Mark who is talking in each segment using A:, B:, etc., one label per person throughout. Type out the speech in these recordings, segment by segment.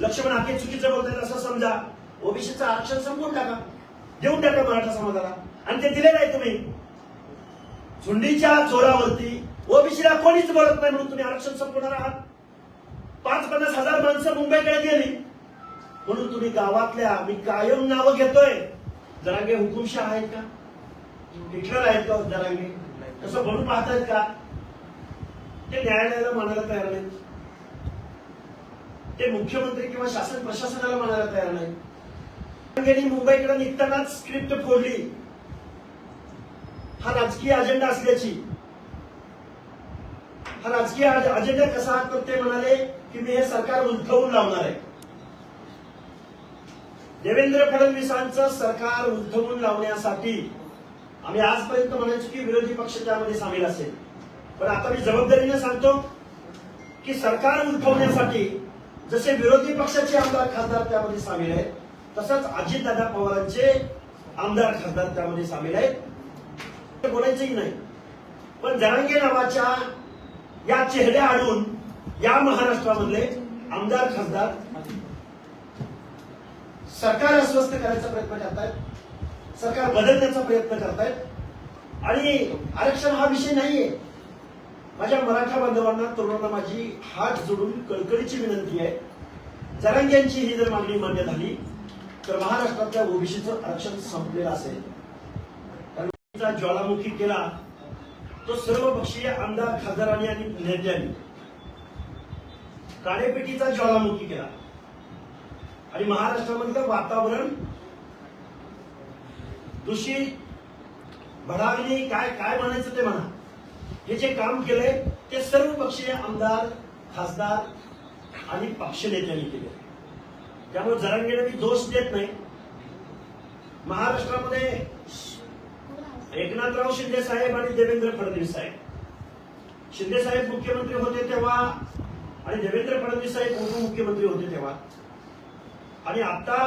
A: लक्ष्मण हाके चुकीचं बोलतात असं समजा. ओबीसीचं आरक्षण संपवून टाका. देऊन टाका मराठा समाजाला. आणि ते दिले नाही तुम्ही. झुंडीच्या जोरावरती ओबीसीला कोणीच बोलत नाही म्हणून तुम्ही आरक्षण संपवणार आहात. पाच पन्नास हजार माणसं मुंबईकडे गेली. म्हणून तुम्ही गावातल्या मी कायम नावं घेतोय. जरांगे हुकुमशाह आहेत का? हिटलर आहेत का जरांगे? तसं म्हणून पाहतायत का? ते न्यायालयाला म्हणायला तयार नाहीत. ते मुख्यमंत्री किंवा शासन प्रशासनाला म्हणायला तयार नाही. त्यांनी मुंबईकडे निघतानाच स्क्रिप्ट फोडली हा राजकीय अजेंडा असल्याची. हा राजकीय अजेंडा कसा तर ते म्हणाले की मी हे सरकार उलथवून लावणार आहे. देवेंद्र फडणवीसांचं सरकार उलथवून लावण्यासाठी आम्ही आजपर्यंत म्हणायचो की विरोधी पक्ष त्यामध्ये सामील असेल. पण आता मी जबाबदारीने सांगतो की सरकार उलथवण्यासाठी जसे विरोधी पक्षाचे आमदार खासदार त्यामध्ये सामील आहेत तसंच अजितदादा पवारांचे आमदार खासदार त्यामध्ये सामील आहेत. ते बोलायचंही नाही. पण जरांगे नावाच्या या चेहऱ्या आणून या महाराष्ट्रामधले आमदार खासदार सरकार अस्वस्थ करायचा प्रयत्न करतायत सरकार बदलण्याचा प्रयत्न करतायत. आणि आरक्षण हा विषय नाहीये. माझ्या मराठा बांधवांना तरुणांना माझी हात जोडून कळकळीची विनंती आहे. जरांग्यांची ही जर मागणी मान्य झाली तर महाराष्ट्रातल्या ओबीसीचं आरक्षण संपलेलं असेल. कारण ज्वालामुखी केला तो सर्व पक्षीय आमदार खासदारांनी आणि नेत्यांनी. काळेपेटीचा ज्वालामुखी केला. आणि महाराष्ट्रामधलं वातावरण दूषित भडावली काय काय म्हणायचं ते म्हणा. हे जे काम केलंय ते सर्व पक्षीय आमदार खासदार आणि पक्ष नेत्यांनी केले त्यामुळे जरांगेला मी दोष देत नाही. महाराष्ट्रामध्ये एकनाथराव शिंदे साहेब आणि देवेंद्र फडणवीस साहेब. शिंदे साहेब मुख्यमंत्री होते तेव्हा आणि देवेंद्र फडणवीस साहेब उपमुख्यमंत्री होते तेव्हा. आणि आता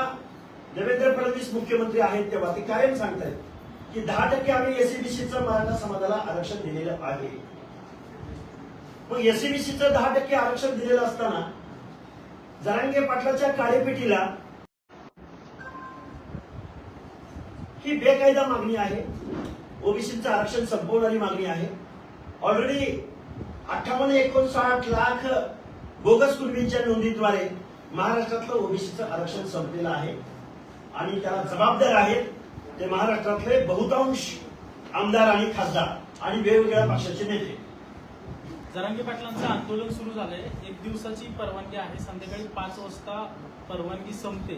A: देवेंद्र फडणवीस मुख्यमंत्री आहेत तेव्हा ते कायम सांगतायत. की दहा टक्के आम्ही एसीबीसीचं मराठा समाजाला आरक्षण दिलेलं आहे. मग एसीबीसीचं दहा टक्के आरक्षण दिलेलं असताना जरांगे पाटलाच्या काळेपेटीला ही बेकायदा मागणी आहे. ओबीसीचं आरक्षण संपवणारी मागणी आहे. ऑलरेडी अठ्ठावन्न एकोणसाठ लाख बोगस कुणबींच्या नोंदीद्वारे महाराष्ट्रातलं ओबीसीचं आरक्षण संपलेलं आहे. आणि त्याला जबाबदार आहेत ते महाराष्ट्रातले बहुतांश आमदार आणि खासदार आणि वेगवेगळ्या पक्षाचे नेते.
B: जरांगे पाटलांचं आंदोलन सुरू झालंय. एक दिवसाची परवानगी आहे. संध्याकाळी पाच वाजता परवानगी संपते.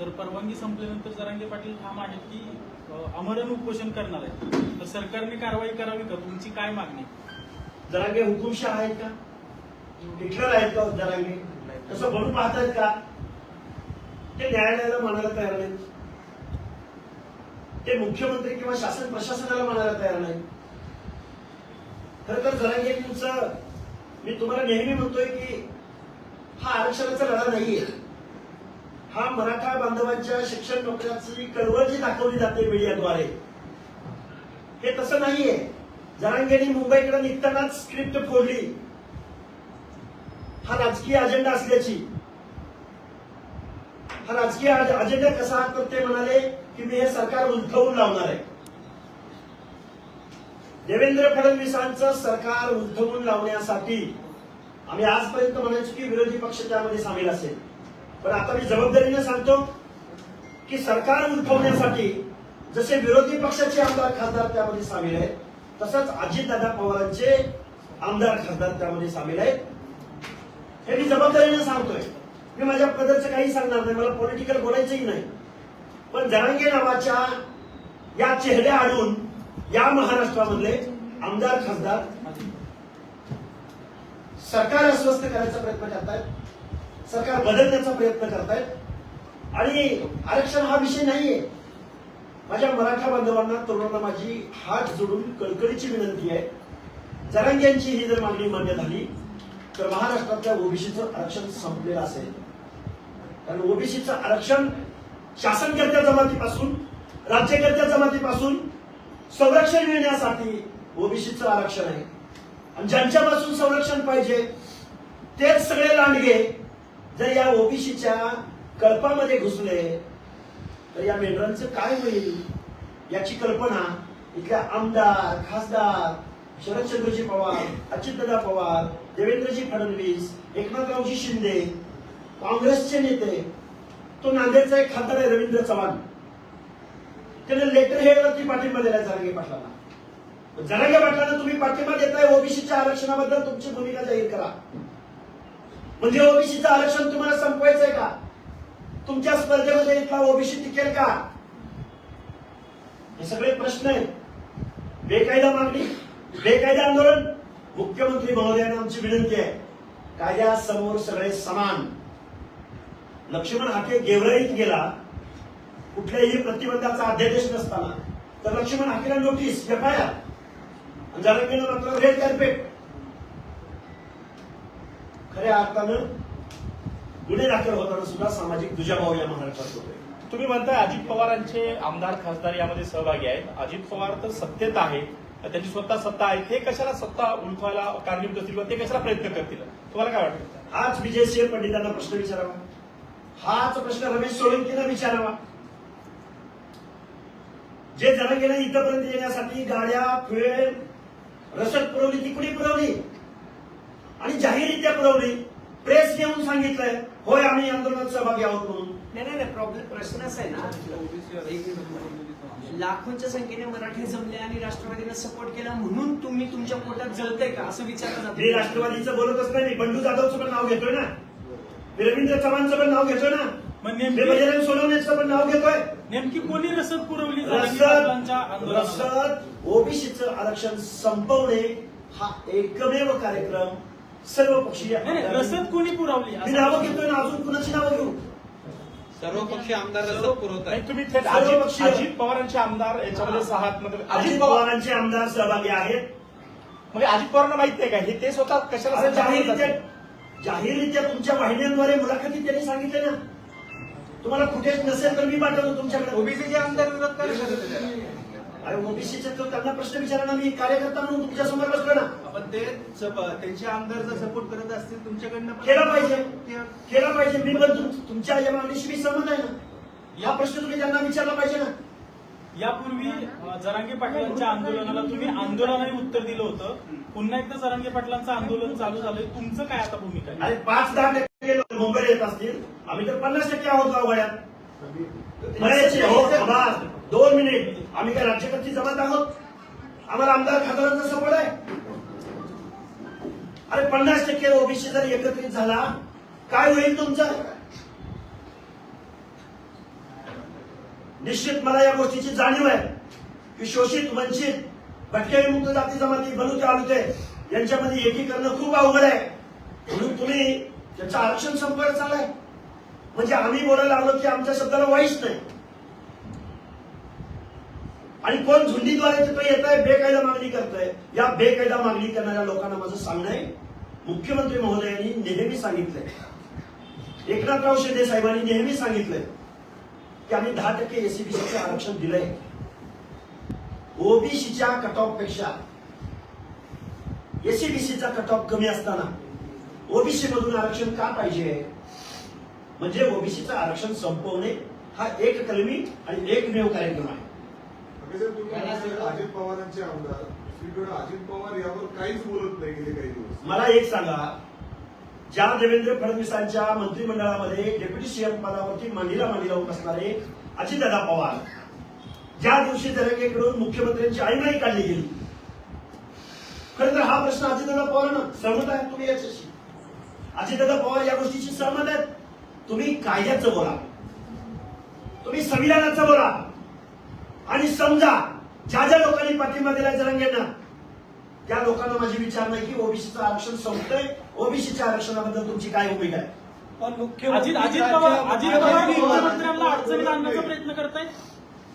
B: तर परवानगी संपल्यानंतर जरांगे पाटील ठाम आहेत की अ, आमरण उपोषण करणार आहे तर सरकारने कारवाई करावी का? तुमची काय मागणी?
A: जरांगे हुकुमशाह आहेत का? हिटलर आहेत का जरांगे? तसं म्हणून पाहतायत का? ते न्यायालयाला मानायला तयार नाहीत. ते मुख्यमंत्री किंवा शासन प्रशासनाला म्हणायला तयार नाही. खर तर जरांगेंचं मी तुम्हाला नेहमी म्हणतोय की हा आरक्षणाचा लढा नाहीये. हा मराठा बांधवांच्या शिक्षण नोकऱ्याची कळवळ जी दाखवली जाते मीडियाद्वारे हे तसं नाहीये. जरांगेनी मुंबईकडे निघतानाच स्क्रिप्ट फोडली. हा राजकीय अजेंडा असल्याची. हा राजकीय अजेंडा कसा तर ते म्हणाले की मी हे सरकार उलथवून लावणार आहे. देवेंद्र फडणवीसांचं सरकार उलथवून लावण्यासाठी आम्ही आजपर्यंत म्हणायचो की विरोधी पक्ष त्यामध्ये सामील असेल. पण आता मी जबाबदारीने सांगतो की सरकार उलथवण्यासाठी जसे विरोधी पक्षाचे आमदार खासदार त्यामध्ये सामील आहेत तसंच अजितदादा पवारांचे आमदार खासदार त्यामध्ये सामील आहेत. हे मी जबाबदारीने सांगतोय. मी माझ्या पदाचं काही सांगणार नाही मला पॉलिटिकल बोलायचंही नाही. पण जरांगे नावाच्या या चेहऱ्या आणून या महाराष्ट्रामधले आमदार खासदार सरकार अस्वस्थ करायचा प्रयत्न करतायत. सरकार बदलण्याचा प्रयत्न करतायत. आणि आरक्षण हा विषय नाहीये. माझ्या मराठा बांधवांना तरुणांना माझी हात जोडून कळकळीची विनंती आहे. जरांग्यांची ही जर मागणी मान्य झाली तर महाराष्ट्रातल्या ओबीसीचं आरक्षण संपलेलं असेल. कारण ओबीसीचं आरक्षण शासनकर्त्या जमातीपासून राज्यकर्त्या जमातीपासून संरक्षण मिळण्यासाठी ओबीसीचं आरक्षण आहे. आणि ज्यांच्यापासून संरक्षण पाहिजे तेच सगळे लांडगे जर या ओबीसीच्या कल्पामध्ये घुसले तर या मेंढरांचं काय होईल याची कल्पना इथल्या आमदार खासदार शरदचंद्रजी पवार अजितदादा पवार देवेंद्रजी फडणवीस एकनाथरावजी शिंदे काँग्रेसचे नेते तो नांदेडचा एक खासदार आहे रवींद्र चव्हाण. त्याने लेटर हेडवरती पाठिंबा दिलाय जरांगे पाटलांना. जरांगे पाटलांना तुम्ही पाठिंबा देताय ओबीसीच्या आरक्षणाबद्दल तुमची भूमिका जाहीर करा. म्हणजे ओबीसीचं आरक्षण तुम्हाला संपवायचंय का? तुमच्या स्पर्धेमध्ये इथला ओबीसी टिकेल का? हे सगळे प्रश्न आहेत. बेकायदा मागणी बेकायदा आंदोलन. मुख्यमंत्री महोदयांना आमची विनंती आहे. कायद्यासमोर सगळे समान. लक्ष्मण हाके गेवराईत गेला. कुठल्याही प्रतिबंधाचा अध्यादेश नसताना. तर लक्ष्मण हाकेला नोटीस एफ आय आर जरांगेनं मात्र रेड कार्पेट खऱ्या अर्थानं गुन्हे दाखल होताना सुद्धा सामाजिक दुजाभाव या महाराष्ट्रात होतोय.
C: तुम्ही म्हणताय अजित पवारांचे आमदार खासदार यामध्ये सहभागी आहेत. अजित पवार तर सत्तेत आहे. त्यांची स्वतः सत्ता आहे. ते कशाला सत्ता उलथवायला कारणीभूत असतील ते कशाला प्रयत्न करतील? तुम्हाला काय वाटतं?
A: हाच विजय सिंह पंडितांना प्रश्न विचारावा. हाच प्रश्न रमेश सोळंकीनं विचारावा. जे जनांगेनं इथपर्यंत येण्यासाठी गाड्या फुएल रसद पुरवली ती कुणी पुरवली आणि जाहीररित्या पुरवली प्रेस येऊन सांगितलंय होय आम्ही आंदोलनात सहभागी आहोत म्हणून.
D: नाही नाही नाही प्रॉब्लेम प्रश्न असा आहे ना लाखोंच्या संख्येने मराठी जमले आणि राष्ट्रवादीला सपोर्ट केला म्हणून तुम्ही तुमच्या पोटात जळतंय का? असं विचारलं जातं.
A: राष्ट्रवादीचं बोलतच नाही मी बंडू जाधवचं पण नाव घेतोय ना. मी रवींद्र चव्हाणचं पण नाव घेतोय ना?
B: मग
A: मी
B: नेमकी
A: बजरंग सोनवणेचं पण नाव घेतोय.
B: नेमकी कोणी रसद पुरवली जरांगे पाटलांच्या
A: रसद
B: आंदोलनाला?
A: रसद ओबीसीचं आरक्षण संपवणे हा एकमेव कार्यक्रम सर्व पक्षीय
B: नाही नाही, रसद कोणी पुरवली?
A: मी नावं घेतोय ना अजून कुणाची नावं घेऊ?
E: सर्वपक्षीय आमदार रसद पुरवत
C: नाही
E: आहे
C: तुम्ही थेट
A: सर्व
C: अजित
A: पक्षीय-
C: अजित पवारांचे आमदार याच्यामध्ये सहा आहात म्हणजे
A: अजित
C: अजित पवार
A: पवारांचे आमदार सहभागी आहेत.
C: म्हणजे अजित पवारांना माहीत नाही का? हे ते स्वतः कशाला?
A: जाहीररित्या तुमच्या वाहिन्यांद्वारे मुलाखतीत त्यांनी सांगितले ना. तुम्हाला फुटेज नसेल तर मी पाठवतो तुमच्याकडे.
E: ओबीसीचे आमदार विरोध करत होते
A: अरे ओबीसीचे तर त्यांना प्रश्न विचारा मी कार्यकर्ता म्हणून तुमच्यासमोर बसलो ना.
F: आपण ते त्यांचे आमदार जर सपोर्ट करत असतील तुमच्याकडनं
A: केला पाहिजे. केला पाहिजे. मी पण तुम- तुमच्या या मागणीशी मी सहमत आहे ना. हा प्रश्न तुम्ही त्यांना विचारला पाहिजे ना.
B: यापूर्वी जरांगे पाटलांच्या आंदोलनाला तुम्ही आंदोलनाने उत्तर दिलं होतं. पुन्हा एकदा जरांगे पाटलांचं आंदोलन चालू झालंय. तुमचं काय आता भूमिका आहे?
A: आणि पाच दहा टक्के लोक मुंबईला येत असतील. आम्ही तर पन्नास टक्के आहोत गावगाड्यात म्हणायचे हो थांबा. दोन मिनिट. आम्ही काय राज्यकर्ती जमात आहोत? आम्हाला आमदार खासदारांचा सपोर्ट आहे? अरे पन्नास टक्के ओबीसी जर एकत्रित झाला काय होईल तुमचं? निश्चित मला या गोष्टीची जाणीव आहे. की शोषित वंचित भटक्याविमुक्त जाती जमाती बलुते आलुते यांच्यामध्ये एकीकरण खूप अवघड आहे. म्हणून तुम्ही त्याचं आरक्षण संपवायला चालाय म्हणजे आम्ही बोलायला लागलो की आमच्या शब्दाला वाईच नाही. आणि कोण झुंडीद्वारे तिथं येत आहे बेकायदा मागणी करतोय या बेकायदा मागणी करणाऱ्या लोकांना माझं सांगणं आहे. मुख्यमंत्री महोदयांनी नेहमी सांगितलंय. एकनाथराव शिंदे साहेबांनी नेहमी सांगितलंय. की आम्ही दहा टक्के एसीबीसीचं आरक्षण दिलंय. ओबीसीच्या कट ऑफपेक्षा एसीबीसीचा कट ऑफ कमी असताना ओबीसी मधून आरक्षण का पाहिजे? म्हणजे ओबीसीचं आरक्षण संपवणे हा एक कलमी आणि एकमेव कार्यक्रम आहे.
G: अजित पवारांचे आमदार. अजित पवार यावर काहीच बोलत नाही गेले काही दिवस.
A: मला एक सांगा ज्या देवेंद्र फडणवीसांच्या मंत्रिमंडळामध्ये डेप्युटी सीएम पदावरती मांडीला मांडीला उभं असणारे अजितदादा पवार ज्या दिवशी दरंगेकडून मुख्यमंत्र्यांची आईमाई काढली गेली खरं तर हा प्रश्न अजितदादा पवारांना सहमत आहे तुम्ही याच्याशी? अजितदादा पवार या गोष्टीशी सहमत आहेत? तुम्ही कायद्याचं बोला. तुम्ही संविधानाचं बोला. आणि समजा ज्या ज्या लोकांनी पाठिंबा दिला जरंगेंना त्या लोकांना माझी विचार नाही की ओबीसीचं आरक्षण संपतंय. ओबीसीच्या आरक्षणाबद्दल तुमची काय भूमिका आहे?
E: पण
B: अजित अजित पवार अजित पवार मुख्यमंत्र्यांना अडचणीत आणण्याचा प्रयत्न करतायत?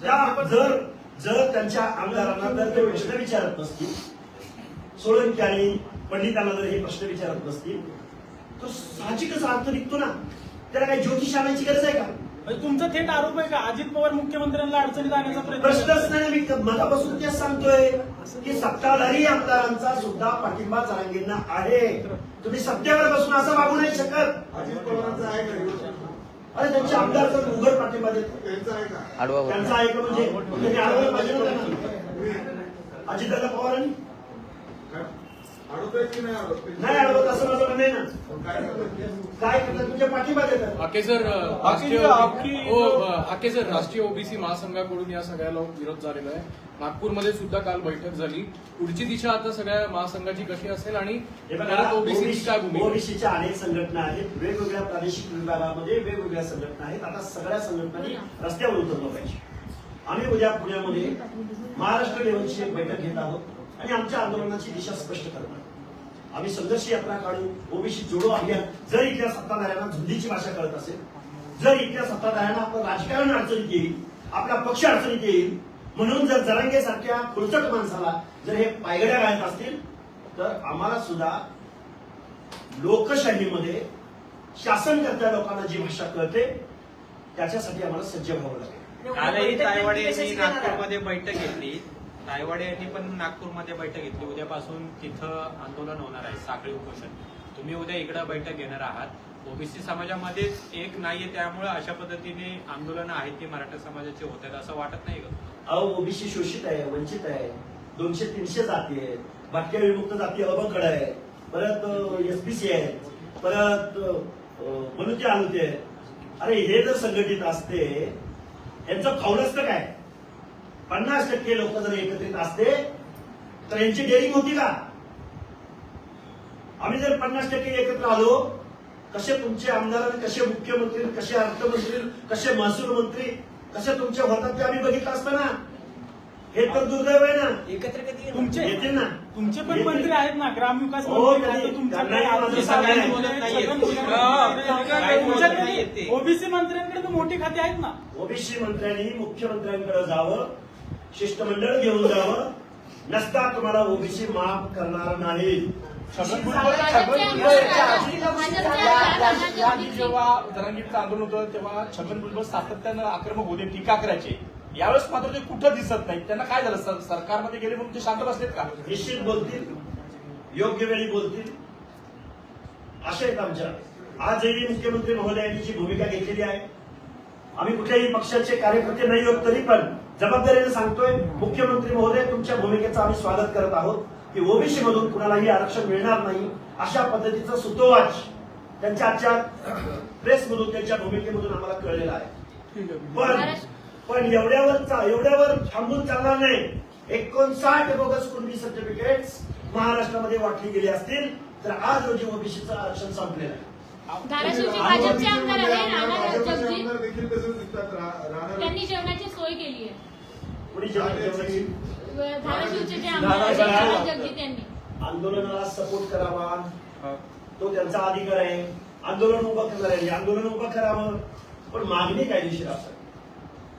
A: त्या जर जर त्यांच्या आमदारांना जर ते प्रश्न विचारत नसतील सोळंकी आणि पंडितांना जर हे प्रश्न विचारत नसतील तर साहजिकच अर्थ निघतो ना. त्याला काही ज्योतिष आणायची गरज आहे का?
B: म्हणजे तुमचा थेट आरोप आहे का? अजित पवार मुख्यमंत्र्यांना अडचणीत आणण्याचा प्रयत्न
A: प्रश्नच? नाही मी मगापासून तेच सांगतोय की सत्ताधारी आमदारांचा सुद्धा पाठिंबा जरांगींना आहे. तुम्ही सत्तेवर बसून असं वागू नाही शकत.
G: अजित पवारांचा आहे का विरोध?
A: अरे त्यांचे आमदार तर उघड पाठिंबा देतात.
G: त्यांचा आहे का?
A: त्यांचा आहे का म्हणजे? त्यांनी अडवलं पाहिजे ना. त्यांना
G: तुम्ही
A: अजितदादा पवारांनी?
G: नाही अडवत?
A: नाही अडवत असं माझं म्हणणं आहे ना.
G: काय करतात?
A: काय करतात तुमच्या पाठिंबा देतात.
H: हाके सर राष्ट्रीय हो, अ, हाके सर राष्ट्रीय ओबीसी महासंघाकडून या सगळ्याला विरोध झालेला आहे. नागपूरमध्ये सुद्धा काल बैठक झाली. पुढची दिशा आता सगळ्या महासंघाची कशी असेल आणि
A: हे बघा
H: परत ओबीसीची काय भूमिका? आहे?
A: ओबीसीच्या अनेक संघटना आहेत. वेगवेगळ्या प्रादेशिक विभागामध्ये वेगवेगळ्या संघटना आहेत. आता सगळ्या संघटनांनी रस्त्यावर उतरलं पाहिजे. आम्ही उद्या पुण्यामध्ये महाराष्ट्र लेवलची एक बैठक घेत आहोत. आणि आमच्या आंदोलनाची दिशा स्पष्ट करणार आम्ही संघर्ष यात्रा काढू ओबीसी जोडो अभियान जर इथल्या सत्ताधाऱ्यांना झुंडीची भाषा कळत असेल जर इथल्या सत्ताधाऱ्यांना आपलं राजकारण अडचणीत येईल आपला पक्ष अडचणीत येईल म्हणून जर जरांगे सारख्या खुलचट माणसाला जर हे पायगड्या घालत असतील तर आम्हाला सुद्धा लोकशाहीमध्ये शासनकर्त्या लोकांना जी भाषा कळते त्याच्यासाठी आम्हाला सज्ज व्हावं लागेल.
E: कालही तायवाडे यांनी? नागपूरमध्ये बैठक घेतली. रायवाडे यांनी पण नागपूरमध्ये बैठक घेतली. उद्यापासून तिथं आंदोलन होणार आहे साखळी उपोषण. तुम्ही उद्या इकडं बैठक घेणार आहात. ओबीसी समाजामध्येच एक नाहीये त्यामुळे अशा पद्धतीने आंदोलन आहेत ती मराठा समाजाची होत आहेत असं वाटत नाही का?
A: अहो ओबीसी शोषित आहे वंचित आहे. दोनशे तीनशे जाती आहेत. बाक्य विमुक्त जाती अवकड आहे. परत एसपीसी आहेत. परत मनुते आलुते अरे हे जर संघटित असते यांचं खाऊन असतं काय? पन्नास टक्के लोक जर एकत्रित असते तर यांची डेअरिंग होती का? आम्ही जर पन्नास टक्के एकत्र आलो कसे तुमचे आमदार कसे मुख्यमंत्री कसे अर्थमंत्री कसे महसूल मंत्री कसे तुमचे होतात ते आम्ही बघितलं असतं ना. हे तर दुर्दैव आहे ना.
D: एकत्र कधी?
B: तुमचे
A: येतील ना.
B: तुमचे पण. मंत्री आहेत ना. ग्रामविकास
A: हो.
B: ओबीसी मंत्र्यांकडे तर मोठी खाती आहेत ना.
A: ओबीसी मंत्र्यांनी मुख्यमंत्र्यांकडे जावं. शिष्टमंडळ घेऊन जावं. नसता तुम्हाला ओबीसी माफ करणार नाही.
C: जेव्हा जरांगीरचं आंदोलन होतं तेव्हा छगन भुजबळ सातत्यानं आक्रमक होते टीका करायचे. यावेळेस मात्र ते कुठं दिसत नाही त्यांना काय झालं? सर- सरकारमध्ये गेले म्हणून ते शांत बसलेत का?
A: निश्चित बोलतील. योग्य वेळी बोलतील. असे आहेत आमच्या. आजही मुख्यमंत्री महोदयांनी जी भूमिका घेतलेली आहे. आम्ही कुठल्याही पक्षाचे कार्यकर्ते नाही होत तरी पण जबाबदारीने सांगतोय मुख्यमंत्री महोदय तुमच्या भूमिकेचं आम्ही स्वागत करत आहोत. की ओबीसी मधून कुणालाही आरक्षण मिळणार नाही अशा पद्धतीचं सुतोवाच त्यांच्या आजच्या प्रेस मधून त्यांच्या भूमिकेमधून आम्हाला कळलेला आहे. पण पण एवढ्यावर एवढ्यावर थांबून चालणार नाही एकोणसाठ बोगस कुणबी सर्टिफिकेट महाराष्ट्रामध्ये वाटली गेली असतील तर आज रोजी ओबीसीचं आरक्षण संपलेलं आहे.
I: धाराशिवचे भाजपचे आमदार आहे राणा जगजित त्यांनी जेवणाची सोय केली आहे. धाराशिवचे जे आमदार आहेत राणा जगजित यांनी.
A: आंदोलनाला सपोर्ट करावा. तो त्यांचा अधिकार आहे. आंदोलन उभं करणाऱ्यांनी आंदोलन उभं करावं. पण मागणी कायदेशीर असावी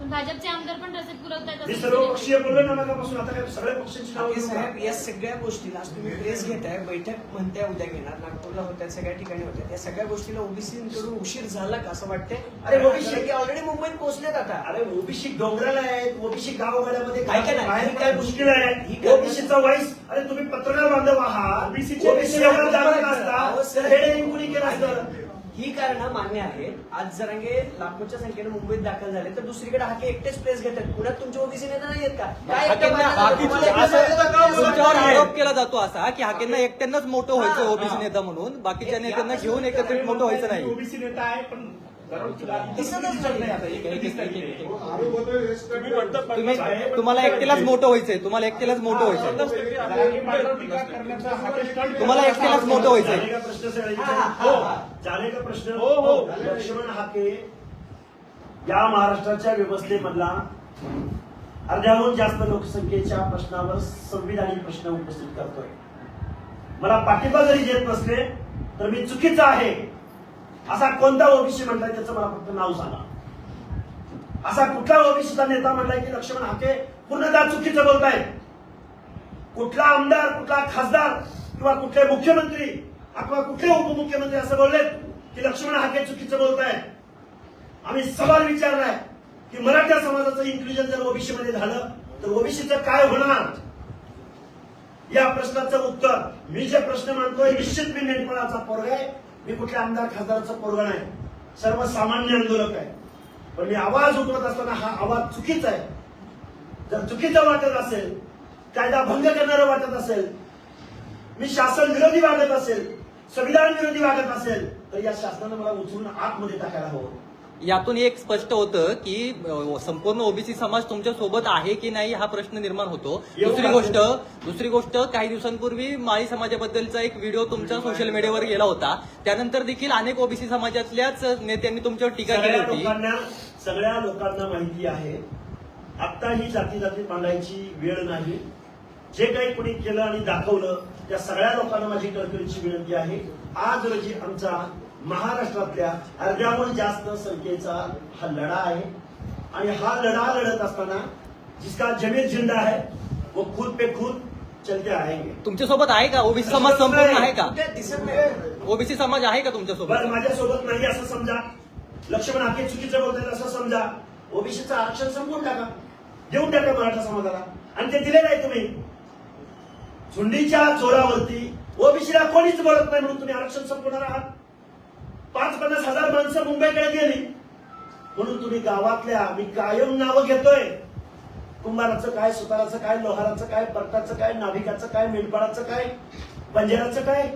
I: पण भाजपचे आमदार पण रसद पुरवतायत
A: मी
I: असं
A: सर्व पक्षीय बोललो. ना मगापासून आता काय सगळ्या पक्षांची नावं
D: ठाकरे
A: घेऊ
D: साहेब
A: का?
D: या सगळ्या गोष्टीला आज तुम्ही प्रेस घेताय बैठक म्हणताय उद्या घेणार नागपूरला होत्या सगळ्या ठिकाणी होत्या. या सगळ्या गोष्टीला ओबीसीकडून उशीर झाला का असं वाटतंय?
A: अरे, OBC
D: की ऑलरेडी मुंबईत पोहोचलेत आता.
A: अरे ओबीसी डोंगराला आहेत ओबीसी गावगाड्यामध्ये
D: ऐका ना,
A: बाहेर
D: ही
A: काय
D: काय
A: मुश्किल
D: ही
A: आहे
D: काय-
A: ओबीसीचा वाईस अरे तुम्ही पत्रकार बांधव आहात.
C: ओबीसीचे
A: ओबीसी एवढा जागरूक
D: अहो,
A: असता
D: सर.
A: तर हेडे कुणी केलं असतं?
D: ही कारण मान्य आहेत. आज जरांगे लाखोच्या संख्येने मुंबईत दाखल झाले तर दुसरीकडे हाके एकटेच प्रेस घेतात. पुण्यात तुमचे ओबीसी नेता नाही आहेत का काय एकटं?
E: तुमच्यावर आरोप केला जातो असा की हाकेंना एकट्यानंच मोठं व्हायचं ओबीसी नेता म्हणून. बाकीच्या नेत्यांना घेऊन एकत्रित मोठं व्हायचं नाही.
C: ओबीसी नेता आहे पण
D: दिसतच
C: नाही आता
E: एक-
C: तुम्ही
E: तुम्हाला एकट्यालाच मोठं व्हायचंय तुम्हाला एकट्यालाच मोठं व्हायचंय.
C: हा
E: तुम्हाला. एकट्यालाच मोठं व्हायचंय.
A: झाले का प्रश्न सगळे
D: हा.
A: झाले का प्रश्न?
C: हो, हो.
A: लक्ष्मण हाके या महाराष्ट्राच्या व्यवस्थेमधला अर्ध्याहून जास्त लोकसंख्येच्या प्रश्नावर संविधानिक प्रश्न उपस्थित करतोय. मला पाठिंबा जरी देत नसले तर मी चुकीचा आहे. असा कोणता ओबीसी म्हणताय त्याचं मला फक्त नाव सांगा. असा कुठला ओबीसीचा नेता म्हणलाय की लक्ष्मण हाके पूर्णतः चुकीचं बोलताय कुठला आमदार कुठला खासदार किंवा कुठले मुख्यमंत्री अथवा कुठले उपमुख्यमंत्री असं बोललेत की लक्ष्मण हाके चुकीचं बोलताय आम्ही सवाल विचारलाय की मराठा समाजाचं इन्क्लुजन जर ओबीसी मध्ये झालं तर ओबीसीचं काय होणार? या प्रश्नाचं उत्तर मी जे प्रश्न मानतोय निश्चित मी नेटपणाचा पोरग आहे. मी कुठल्या आमदार खासदाराचा पोरगा नाही. सर्वसामान्य आंदोलक आहे. पण मी आवाज उठवत असताना हा आवाज चुकीचा आहे. जर चुकीचं वाटत असेल कायदा भंग करणारं वाटत असेल मी शासन विरोधी वागत असेल संविधान विरोधी वागत असेल तर या शासनानं मला उचलून आतमध्ये टाकायला हवं.
J: यातून एक स्पष्ट होतं की संपूर्ण ओबीसी समाज तुमच्यासोबत आहे की नाही हा प्रश्न निर्माण होतो. दुसरी? गोष्ट दुसरी गोष्ट काही दिवसांपूर्वी माळी समाजाबद्दलचा एक व्हिडिओ तुमच्या सोशल मीडियावर गेला होता. त्यानंतर देखील अनेक ओबीसी समाजातल्याच नेत्यांनी तुमच्यावर टीका केली होती.
A: सगळ्या लोकांना माहिती आहे आता ही जाती जाती मांडायची वेळ नाही. जे काही कोणी केलं आणि दाखवलं त्या सगळ्या लोकांना माझी कळकळीची विनंती आहे. आज रोजी आमचा महाराष्ट्रातल्या अर्ध्याहून जास्त संख्येचा हा लढा आहे. आणि हा लढा लढत असताना जिसका जमीर जिंदा है वो खुद पे खुद चलते आएंगे.
J: तुमच्यासोबत आहे का? ओबीसी समाज संपूर्ण आहे का?
D: नाही
J: ओबीसी समाज आहे का
A: बरं
J: तुमच्यासोबत
A: माझ्यासोबत नाही असं समजा. लक्ष्मण हाके चुकीचं बोलतात असं समजा. ओबीसीचं आरक्षण संपवून टाका. देऊन टाका मराठा समाजाला. आणि ते दिलेलं आहे तुम्ही. झुंडीच्या जोरावरती ओबीसीला कोणीच बोलत नाही म्हणून तुम्ही आरक्षण संपवणार आहात. पाच पन्नास हजार माणसं मुंबईकडे गेली. म्हणून तुम्ही गावातल्या मी कायम नावं घेतोय. कुंभाराचं काय सुताराचं काय लोहाराचं काय परटाचं काय नाभिकाचं काय मेंढपाळाचं काय बंजाराचं काय?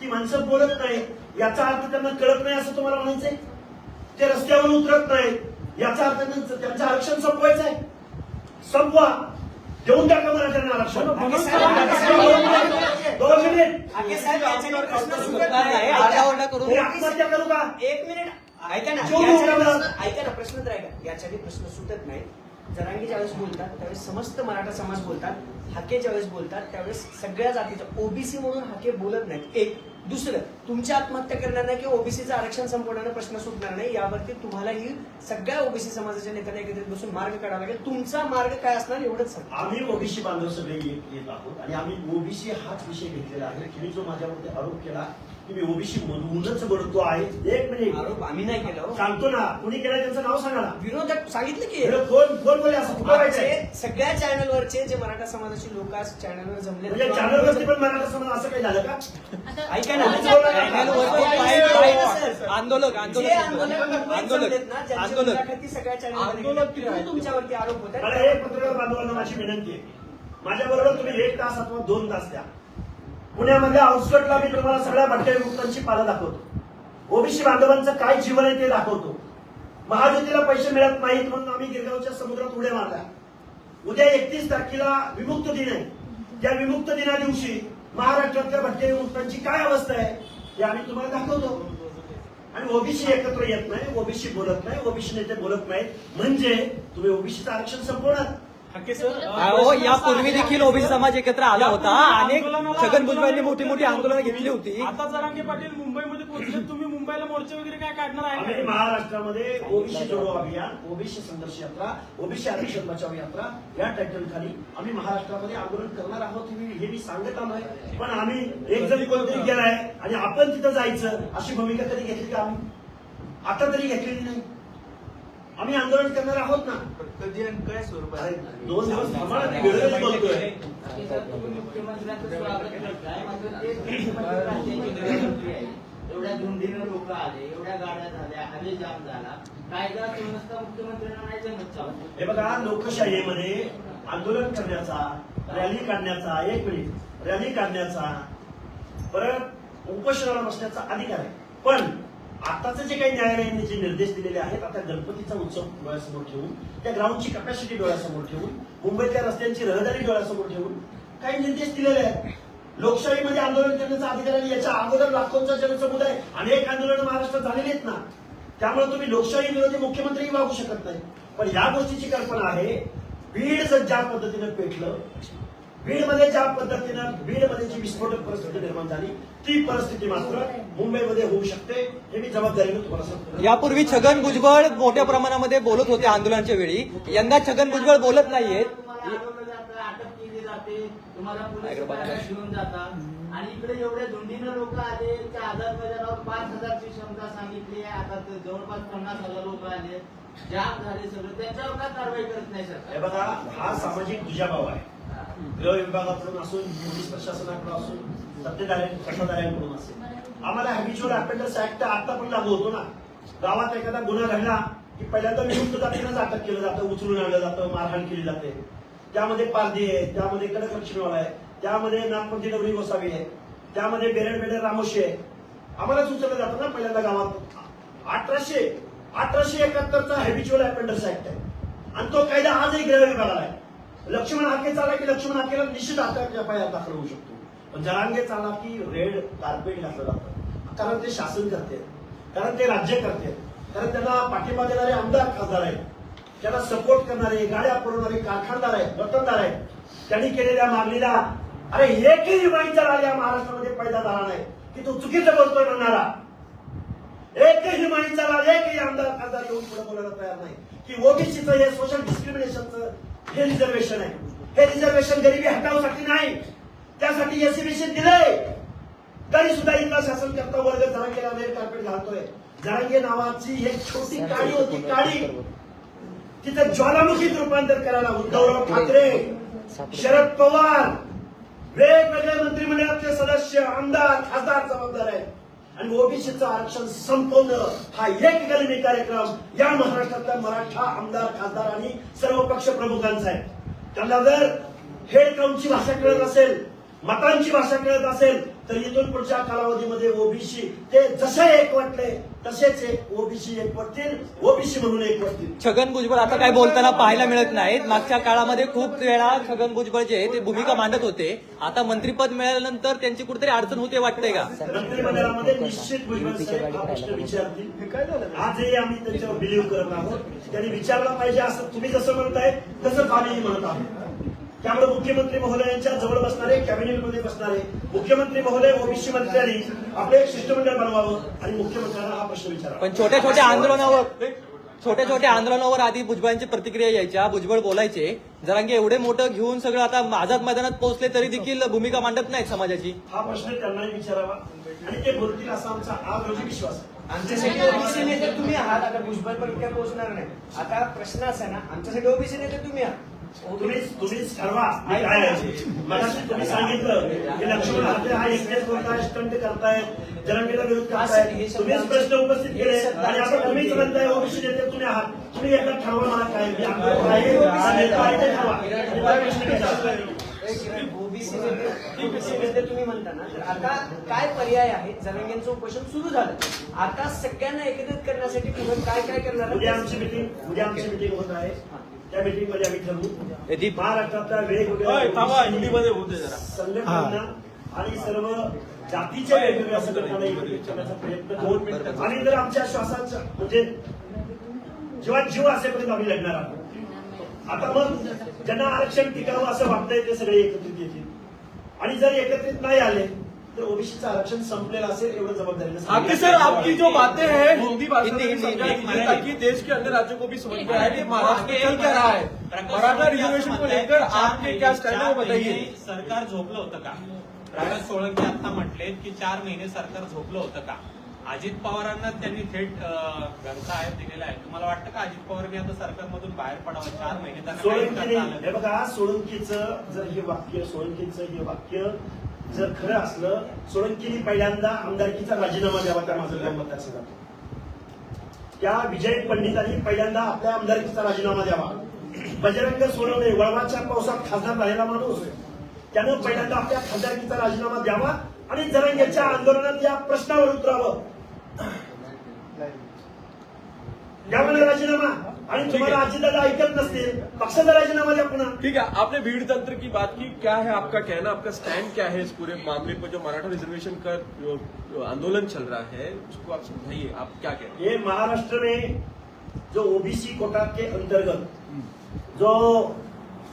A: ती माणसं बोलत नाही याचा अर्थ त्यांना कळत नाही असं तुम्हाला म्हणायचंय? ते रस्त्यावर उतरत नाहीत. याचा अर्थ त्यांचं त्यांचं आरक्षण संपवायचं आहे संपवा. देऊन टाका मराठ्यांना आरक्षण. दोन मिनिट. मी आत्महत्या करू का?
D: एक मिनिट. ऐका ना.
A: जेवढं.
D: प्रश्न- ऐका ना प्रश्न तर ऐका. याच्याने प्रश्न सुटत नाही. जरांगी ज्यावेळेस बोलतात त्यावेळेस समस्त मराठा समाज बोलतात. हाके ज्यावेळेस बोलतात त्यावेळेस सगळ्या जातीच्या ओबीसी म्हणून हाके बोलत नाहीत. एक दुसरं तुमची आत्महत्या करणार नाही किंवा ओबीसीचं आरक्षण संपवण्याचा प्रश्न सुटणार नाही यावरती तुम्हालाही सगळ्या ओबीसी समाजाच्या नेत्यांना एकत्रित बसून मार्ग काढावा लागेल. तुमचा मार्ग काय असणार एवढंच
A: आम्ही ओबीसी बांधव सगळे येत आहोत आणि आम्ही ओबीसी हाच विषय घेतलेला आहे. की जो माझ्यावरती आरोप केला की मी ओबीसी मधूनच बोलतो आहे. एक मिनिट.
D: आरोप आम्ही नाही केला हो.
A: सांगतो ना. कुणी केलं त्यांचं नाव सांगा ना.
D: विरोधक सांगितलं की.
A: हे कोण कोण बोले असं कुठं व्हायचंय?
D: आमचे सगळ्या चॅनलवरचे जे मराठा समाजाचे लोक आज चॅनलवर जमले
A: म्हणजे चॅनलवरती पण मराठा समाज असं काही झालं का?
D: ऐका ना,
J: आंदोलक
D: जे
J: आंदोलक
D: आंदोलक
J: आंदोलक. आंदोलक
D: तुमच्यावरती आरोप होत
A: मला एक पत्रकार बांधवांना माझी विनंती आहे. माझ्या बरोबर तुम्ही एक तास अथवा दोन तास द्या. पुण्यामध्ये आउटस्कटला मी तुम्हाला सगळ्या भटक्या पाला दाखवतो. ओबीसी बांधवांचं काय जीवन आहे ते दाखवतो. महायुतीला पैसे मिळत नाहीत म्हणून आम्ही गिरगावच्या समुद्रात उड्या मारल्या. उद्या एकतीस तारखेला विमुक्त दिन आहे. त्या विमुक्त दिना दिवशी महाराष्ट्रातल्या भटक्या विमुक्तांची काय अवस्था आहे हे आम्ही तुम्हाला दाखवतो. आणि ओबीसी एकत्र येत नाही ओबीसी बोलत नाही ओबीसी नेते बोलत नाहीत. म्हणजे तुम्ही ओबीसीचं आरक्षण संपवणार.
B: सर असा
J: यापूर्वी देखील ओबीसी समाज एकत्र आला होता. अनेक छगन भुजबळांनी मोठी मोठी आंदोलनं घेतली होती.
B: आता जरांगे पाटील मुंबईमध्ये पोहोचले तुम्ही मुंबईला मोर्चे वगैरे काय काढणार
A: आम्ही
B: आहे? का?
A: महाराष्ट्रामध्ये ओबीसी जोडो अभियान ओबीसी संघर्ष यात्रा ओबीसी आरक्षण बचाव यात्रा या टायटल खाली आम्ही महाराष्ट्रामध्ये आंदोलन करणार आहोत. हे मी- हे मी सांगत आलोय. पण आम्ही एक जरी कोणतरी गेलाय आणि आपण तिथं जायचं अशी भूमिका कधी घेतली का आम्ही? आता तरी घेतलेली नाही. आम्ही आंदोलन करणार आहोत ना.
F: कधी आणि काय स्वरूपात
A: दोन दिवस थांबा ना, मी वेळेवर बोलतोय
K: एवढ्या धुंदीनं लोक आले एवढ्या गाड्या झाल्या हवे जाम झाला कायदा सुव्यवस्था मुख्यमंत्र्यांना नाही जमत चालू
A: हे बघा लोकशाहीमध्ये आंदोलन करण्याचा रॅली काढण्याचा एक मिनिट. रॅली काढण्याचा परत उपोषणाला बसण्याचा अधिकार आहे. पण आताचे जे काही न्यायालयाने जे निर्देश दिलेले आहेत आता गणपतीचा उत्सव डोळ्यासमोर ठेवून त्या ग्राउंडची कपॅसिटी डोळ्यासमोर ठेवून मुंबईतल्या रस्त्यांची रहदारी डोळ्यासमोर ठेवून काही निर्देश दिलेले आहेत. लोकशाहीमध्ये आंदोलन करण्याचा अधिकार आणि याच्या अगोदर लाखोंचा जनसमुदाय अनेक आंदोलन महाराष्ट्रात झालेली आहेत ना त्यामुळे तुम्ही लोकशाही विरोधी मुख्यमंत्रीही वागू शकत नाही. पण या गोष्टीची कल्पना आहे बीड ज्या पद्धतीनं पेटलं बीडमध्ये ज्या पद्धतीनं बीडमध्ये जी विस्फोटक परिस्थिती निर्माण झाली ती परिस्थिती मात्र मुंबईमध्ये होऊ शकते हे मी जबाबदारीने तुम्हाला सांगतो.
J: यापूर्वी छगन भुजबळ मोठ्या प्रमाणामध्ये बोलत होते आंदोलनाच्या वेळी. यंदा छगन भुजबळ बोलत नाहीयेत.
K: अटक केली जाते तुम्हाला पोलीस घेऊन जातात. आणि इकडे एवढे धुंडीनं लोक आले त्या आझाद मैदानावर पाच हजारची क्षमता सांगितली आहे आता जवळपास पन्नास हजार लोक आले जाम झाले सगळं त्यांच्यावर का कारवाई करत नाही
A: हे
K: सरकार
A: बघा हा सामाजिक दुजाभाव आहे. गृह विभागाकडून असून पोलीस प्रशासनाकडून असून सत्तेधाऱ्या सत्ताधाऱ्यांकडून असेल. आम्हाला हॅबिच्युअल अपेंडस ऍक्ट आता पण लागू होतो ना. गावात एखादा गुन्हा घडला की पहिल्यांदा विमुक्त जातीनंच अटक केलं जातं उचलून आणलं जातं मारहाण केली जाते. त्यामध्ये पारधी आहे त्यामध्ये कडक लक्ष्मीवाला आहे त्यामध्ये नागपंथी डवरी गोसावी आहे त्यामध्ये बेरड बेडर रामोशी आहे. आम्हालाच उचललं जातं ना पहिल्यांदा गावात. अठराशे अठराशे एकाहत्तरचा हॅबिच्युअल अपेंडर्स ऍक्ट आहे. आणि तो कायदा आजही गृह विभागाला आहे. लक्ष्मण हाके चाला की लक्ष्मण हाकेला निश्चित अटक पायात दाखल होऊ शकतो. पण जरांगे चाला की रेड कार्पेट घातलं जातं. कारण ते शासन करते. कारण ते राज्य करते. कारण त्यांना पाठिंबा देणारे आमदार खासदार आहेत. त्यांना सपोर्ट करणारे गाड्या पुरवणारे कारखानदार आहेत वतनदार आहेत. त्यांनी केलेल्या मागणीला अरे एकही हिमाईचा राजा महाराष्ट्रामध्ये पैदा झाला नाही. की तो चुकीचं बोलतोय म्हणणारा. एकही हिमाईचा राजा एकही आमदार खासदार येऊन पुढे बोलायला तयार नाही. की ओबीसीचं हे सोशल डिस्क्रिमिनेशनचं हे रिझर्वेशन आहे. हे रिझर्वेशन गरिबी हटावसाठी नाही. त्यासाठी एसीबीसी दिलंय. तरी सुद्धा इथला शासन करता वर्ग जरांगेला वेळ कार्पेट घालतोय. जरांगे नावाची एक छोटी काळी होती काळी. तिथं ज्वालामुखीत रूपांतर करायला उद्धवराव ठाकरे शरद पवार वेगवेगळे मंत्रिमंडळातले सदस्य आमदार खासदार जबाबदार आहेत. आणि ओबीसीचं आरक्षण संपवणं हा एक गलमी कार्यक्रम या महाराष्ट्रातल्या मराठा आमदार खासदार आणि सर्व पक्ष प्रमुखांचा आहे. त्यांना जर हेड काउंटची भाषा कळत असेल मतांची भाषा कळत असेल तर इथून पुढच्या कालावधीमध्ये ओबीसी ते जसे एकवटले तसेच ओबीसी एकवटतील ओबीसी म्हणून एकवटतील
J: छगन भुजबळ आता काय बोलताना पाहायला मिळत नाहीत. मागच्या काळामध्ये खूप वेळा छगन भुजबळ जे ते भूमिका मांडत होते. आता मंत्रीपद मिळाल्यानंतर त्यांची कुठेतरी अडचण होते वाटतंय का?
A: मंत्रिमंडळामध्ये निश्चित भुजबळ साहेब हा प्रश्न विचारतील. आजही आम्ही त्याच्यावर बिलीव्ह करत आहोत. त्यांनी विचारला पाहिजे असं तुम्ही जसं म्हणताय तसंच आम्ही म्हणत आहोत. त्यामुळे मुख्यमंत्री महोदयांच्या जवळ बसणारे कॅबिनेटमध्ये बसणारे मुख्यमंत्री महोदय ओबीसी मंत्र्यांनी आपलं एक शिष्टमंडळ बनवावं आणि मुख्यमंत्र्यांना हा प्रश्न विचारावा.
J: पण छोट्या छोट्या आंदोलनावर छोट्या छोट्या आंदोलनावर आधी भुजबळांची प्रतिक्रिया यायच्या भुजबळ बोलायचे. जरांगे एवढे मोठं घेऊन सगळं आता आझाद मैदानात पोहोचले तरी देखील भूमिका मांडत नाहीत समाजाची.
A: हा प्रश्न त्यांनाही विचारावा. आणि ते बोलतील असा आमचा आज रोजी विश्वास आहे.
D: आमच्यासाठी ओबीसी नेते तुम्ही आहात. आता भुजबळ पण पोहोचणार नाही. आता प्रश्न असा आहे ना आमच्यासाठी ओबीसी नेते तुम्ही आहात.
A: तुम्हीच तुम्हीच ठरवा. मी काय आहे. मगाशी तुम्ही सांगितलं की लक्ष्मण हाते हा एकटेच बोलताय स्टंट करताय जरंगीला विरोध करताय. तुम्हीच प्रश्न उपस्थित केले. आणि आता तुम्हीच म्हणताय ओबीसी नेते तुम्ही आहात. तुम्ही एकदा ठरवा मला काय मी हा ते ठरवा.
D: तुम्ही म्हणता ना तर आता काय पर्याय आहे जरांगेंचं उपोषण सुरू झालं आता सगळ्यांना एकत्रित करण्यासाठी पुढे काय काय करणार
A: उद्या आमची मिटिंग उद्या आमची मिटिंग होत आहे. त्या मिटिंगमध्ये आम्ही ठरवू.
J: यदि-
A: महाराष्ट्रातल्या वेगवेगळ्या
B: हिंदीमध्ये होते जरा.
A: संघटनांना आणि सर्व जातीच्या वेगवेगळ्या संघटनांना एकत्रित करण्याचा प्रयत्न आणि जर आमच्या श्वासाच्या म्हणजे जीवात जीव असेपर्यंत आम्ही लढणार आहोत. आता मग ज्यांना आरक्षण टिकावं असं वाटतंय ते सगळे एकत्रित येतील. आणि जर एकत्रित नाही आले तर ओबीसीचं आरक्षण संपलेलं असेल एवढं.
H: आगे सर आपकी जो बातें हैं हिंदी भाषा में ताकि देश के अंदर राज्यों को भी समझ में आए कि महाराष्ट्र चल क्या रहा है। मराठा रिजर्वेशन को लेकर आपके क्या स्टैंड है बताइए?
E: सरकार झोपलं होतं का? प्रकाश सोळंके आता म्हटले की चार महिने सरकार झोपलं होतं का? अजित पवारांना त्यांनी थेट घरचा आयर दिलेला आहे. तुम्हाला वाटतं का अजित पवारांनी आता सरकारमधून बाहेर पडावं? चार महिने
A: हे. बघा सोळंकीचं जर हे वाक्य सोळंकीचं हे वाक्य जर खरं असलं सोळंकीने पहिल्यांदा आमदारकीचा राजीनामा द्यावा त्या माझं मतदारसंघात. त्या विजय पंडितांनी पहिल्यांदा आपल्या आमदारकीचा राजीनामा द्यावा. बजरंग सोनवणे वळवाच्या पावसात खासदार झालेला माणूस त्यानं पहिल्यांदा आपल्या खासदारकीचा राजीनामा द्यावा आणि जरंगेच्या आंदोलनात या प्रश्नावर उतरावं. राजीनामा आणि तुम्हाला अजितदादा ऐकत नसतील पक्षाचा राजीनामा द्या पुन्हा.
H: ठीक है आपने भीड़ तंत्र की बात की क्या है आपका कहना आपका स्टैंड क्या है इस पूरे मामले पर जो मराठा रिजर्वेशन का जो, जो आंदोलन चल रहा है उसको आप समझाइए आप क्या कह रहे
A: ये महाराष्ट्र में जो ओबीसी कोटा के अंतर्गत जो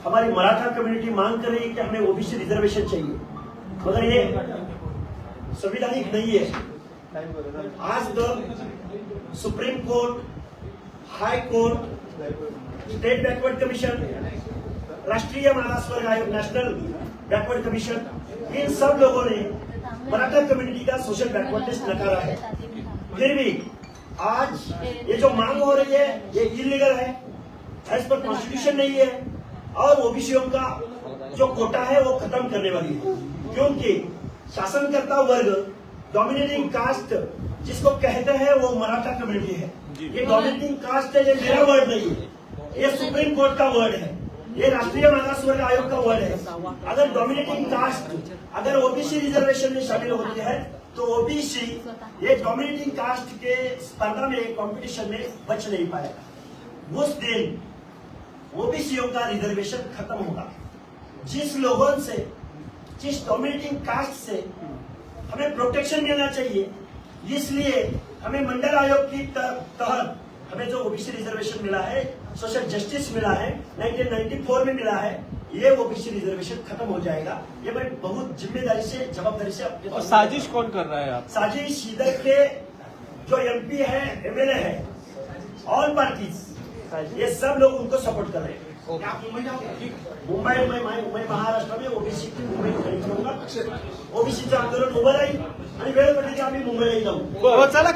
A: हमारी मराठा कम्युनिटी मांग कर रही है कि हमें ओबीसी रिजर्वेशन चाहिए मगर ये संविधानिक नहीं है। आज तक supreme court high court state backward commission राष्ट्रीय मागास वर्ग आयोग नेशनल बैकवर्ड कमीशन इन सब लोगों ने मराठा कम्युनिटी का सोशल बैकवर्डनेस नकारा है। फिर भी आज ये जो मांग हो रही है, ये इलीगल है एज पर कॉन्स्टिट्यूशन नहीं है, और ओबीसीओ का जो कोटा है, वो खत्म करने वाली है। क्योंकि शासनकर्ता वर्ग डोमिनेटिंग कास्ट जिसको कहते हैं, वो मराठा कम्युनिटी है। ये डोमिनेटिंग कास्ट है, ये मेरा वर्ड नहीं है। ये सुप्रीम कोर्ट का वर्ड है। ये राष्ट्रीय मागास वर्ग आयोग का वर्ड है। अगर डोमिनेटिंग कास्ट, अगर ओबीसी रिजर्वेशन में शामिल होती है तो ओबीसी ये डोमिनेटिंग कास्ट के स्पर्धा में कंपटीशन में बच नहीं पाएगा। उस दिन ओबीसीओ का रिजर्वेशन खत्म होगा। जिस लोगों से, जिस डोमिनेटिंग कास्ट से हमें प्रोटेक्शन मिलना चाहिए, इसलिए हमें मंडल आयोग की तहत हमें जो ओबीसी रिजर्वेशन मिला है सोशल जस्टिस मिला है 1994 में मिला है ये ओबीसी रिजर्वेशन खत्म हो जाएगा। ये मैं बहुत ज़िम्मेदारी से जवाबदारी से अपने
F: और साजिश कौन कर रहा है आप?
A: साजिश इधर के जो एमपी है एमएलए है ऑल पार्टीज़ ये सब लोग उनको सपोर्ट कर रहे हैं। मुंबई में मैं मैं महाराष्ट्र में ओबीसी की मुंबई ओबीसीचं आंदोलन उभं राहील आणि वेळ पडली की आम्ही मुंबईलाही जाऊ?
F: चला.